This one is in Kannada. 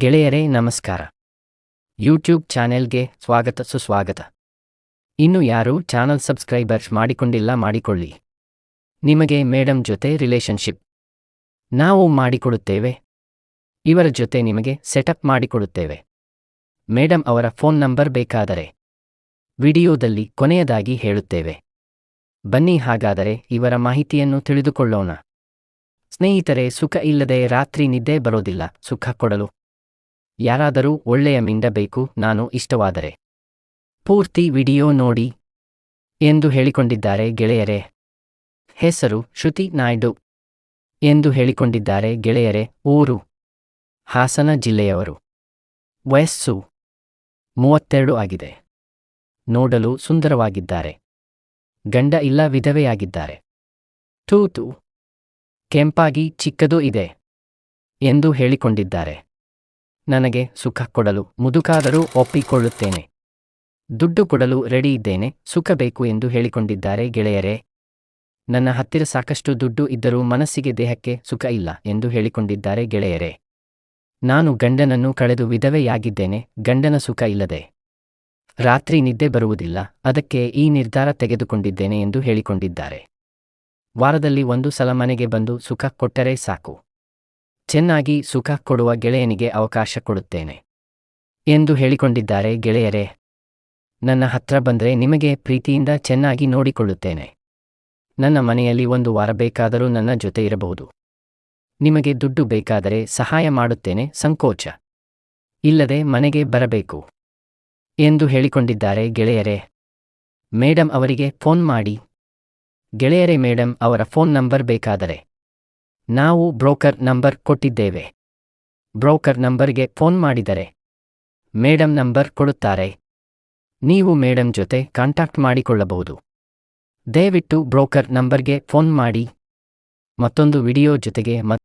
ಗೆಳೆಯರೇ, ನಮಸ್ಕಾರ. ಯೂಟ್ಯೂಬ್ ಚಾನೆಲ್ಗೆ ಸ್ವಾಗತ, ಸುಸ್ವಾಗತ. ಇನ್ನು ಯಾರೂ ಚಾನಲ್ ಸಬ್ಸ್ಕ್ರೈಬರ್ಸ್ ಮಾಡಿಕೊಂಡಿಲ್ಲ, ಮಾಡಿಕೊಳ್ಳಿ. ನಿಮಗೆ ಮೇಡಮ್ ಜೊತೆ ರಿಲೇಶನ್ಶಿಪ್ ನಾವು ಮಾಡಿಕೊಡುತ್ತೇವೆ. ಇವರ ಜೊತೆ ನಿಮಗೆ ಸೆಟಪ್ ಮಾಡಿಕೊಡುತ್ತೇವೆ. ಮೇಡಮ್ ಅವರ ಫೋನ್ ನಂಬರ್ ಬೇಕಾದರೆ ವಿಡಿಯೋದಲ್ಲಿ ಕೊನೆಯದಾಗಿ ಹೇಳುತ್ತೇವೆ. ಬನ್ನಿ, ಹಾಗಾದರೆ ಇವರ ಮಾಹಿತಿಯನ್ನು ತಿಳಿದುಕೊಳ್ಳೋಣ. ಸ್ನೇಹಿತರೆ, ಸುಖ ಇಲ್ಲದೆ ರಾತ್ರಿ ನಿದ್ದೆ ಬರೋದಿಲ್ಲ. ಸುಖ ಕೊಡಲು ಯಾರಾದರೂ ಒಳ್ಳೆಯ ಮಿಂಡ ಬೇಕು, ನಾನು ಇಷ್ಟವಾದರೆ. ಪೂರ್ತಿ ವಿಡಿಯೋ ನೋಡಿ ಎಂದು ಹೇಳಿಕೊಂಡಿದ್ದಾರೆ ಗೆಳೆಯರೇ. ಹೆಸರು ಶ್ರುತಿ ನಾಯ್ಡು ಎಂದು ಹೇಳಿಕೊಂಡಿದ್ದಾರೆ ಗೆಳೆಯರೇ, ಊರು ಹಾಸನ ಜಿಲ್ಲೆಯವರು. ವಯಸ್ಸು ಮೂವತ್ತೆರಡು ಆಗಿದೆ. ನೋಡಲು ಸುಂದರವಾಗಿದ್ದಾರೆ. ಗಂಡ ಇಲ್ಲ ವಿಧವೆಯಾಗಿದ್ದಾರೆ ತೂತು ಕೆಂಪಾಗಿ ಚಿಕ್ಕದೂ ಇದೆ ಎಂದು ಹೇಳಿಕೊಂಡಿದ್ದಾರೆ. ನನಗೆ ಸುಖ ಕೊಡಲು ಮುದುಕಾದರೂ ಒಪ್ಪಿಕೊಳ್ಳುತ್ತೇನೆ. ದುಡ್ಡು ಕೊಡಲು ರೆಡಿ ಇದ್ದೇನೆ, ಸುಖ ಬೇಕು ಎಂದು ಹೇಳಿಕೊಂಡಿದ್ದಾರೆ ಗೆಳೆಯರೇ. ನನ್ನ ಹತ್ತಿರ ಸಾಕಷ್ಟು ದುಡ್ಡು ಇದ್ದರೂ ಮನಸ್ಸಿಗೆ ದೇಹಕ್ಕೆ ಸುಖ ಇಲ್ಲ ಎಂದು ಹೇಳಿಕೊಂಡಿದ್ದಾರೆ ಗೆಳೆಯರೇ. ನಾನು ಗಂಡನನ್ನು ಕಳೆದು ವಿಧವೆಯಾಗಿದ್ದೇನೆ, ಗಂಡನ ಸುಖ ಇಲ್ಲದೆ. ರಾತ್ರಿ ನಿದ್ದೆ ಬರುವುದಿಲ್ಲ, ಅದಕ್ಕೆ ಈ ನಿರ್ಧಾರ ತೆಗೆದುಕೊಂಡಿದ್ದೇನೆ ಎಂದು ಹೇಳಿಕೊಂಡಿದ್ದಾರೆ. ವಾರದಲ್ಲಿ ಒಂದು ಸಲ ಮನೆಗೆ ಬಂದು ಸುಖ ಕೊಟ್ಟರೆ ಸಾಕು. ಚೆನ್ನಾಗಿ ಸುಖ ಕೊಡುವ ಗೆಳೆಯನಿಗೆ ಅವಕಾಶ ಕೊಡುತ್ತೇನೆ. ಎಂದು ಹೇಳಿಕೊಂಡಿದ್ದಾರೆ ಗೆಳೆಯರೇ. ನನ್ನ ಹತ್ರ ಬಂದರೆ ನಿಮಗೆ ಪ್ರೀತಿಯಿಂದ ಚೆನ್ನಾಗಿ ನೋಡಿಕೊಳ್ಳುತ್ತೇನೆ. ನನ್ನ ಮನೆಯಲ್ಲಿ ಒಂದು ವಾರ ಬೇಕಾದರೂ ನನ್ನ ಜೊತೆ ಇರಬಹುದು. ನಿಮಗೆ ದುಡ್ಡು ಬೇಕಾದರೆ ಸಹಾಯ ಮಾಡುತ್ತೇನೆ, ಸಂಕೋಚ. ಇಲ್ಲದೆ ಮನೆಗೆ ಬರಬೇಕು. ಎಂದು ಹೇಳಿಕೊಂಡಿದ್ದಾರೆ ಗೆಳೆಯರೇ. ಮೇಡಮ್ ಅವರಿಗೆ ಫೋನ್ ಮಾಡಿ. ಗೆಳೆಯರೇ ಮೇಡಮ್ ಅವರ ಫೋನ್ ನಂಬರ್ ಬೇಕಾದರೆ. ನಾವು ಬ್ರೋಕರ್ ನಂಬರ್ ಕೊಟ್ಟಿದ್ದೇವೆ. ಬ್ರೋಕರ್ ನಂಬರ್ಗೆ ಫೋನ್ ಮಾಡಿದರೆ. ಮೇಡಮ್ ನಂಬರ್ ಕೊಡುತ್ತಾರೆ. ನೀವು ಮೇಡಮ್ ಜೊತೆ ಕಾಂಟ್ಯಾಕ್ಟ್ ಮಾಡಿಕೊಳ್ಳಬಹುದು. ದಯವಿಟ್ಟು ಬ್ರೋಕರ್ ನಂಬರ್ಗೆ ಫೋನ್ ಮಾಡಿ. ಮತ್ತೊಂದು ವಿಡಿಯೋ ಜೊತೆಗೆ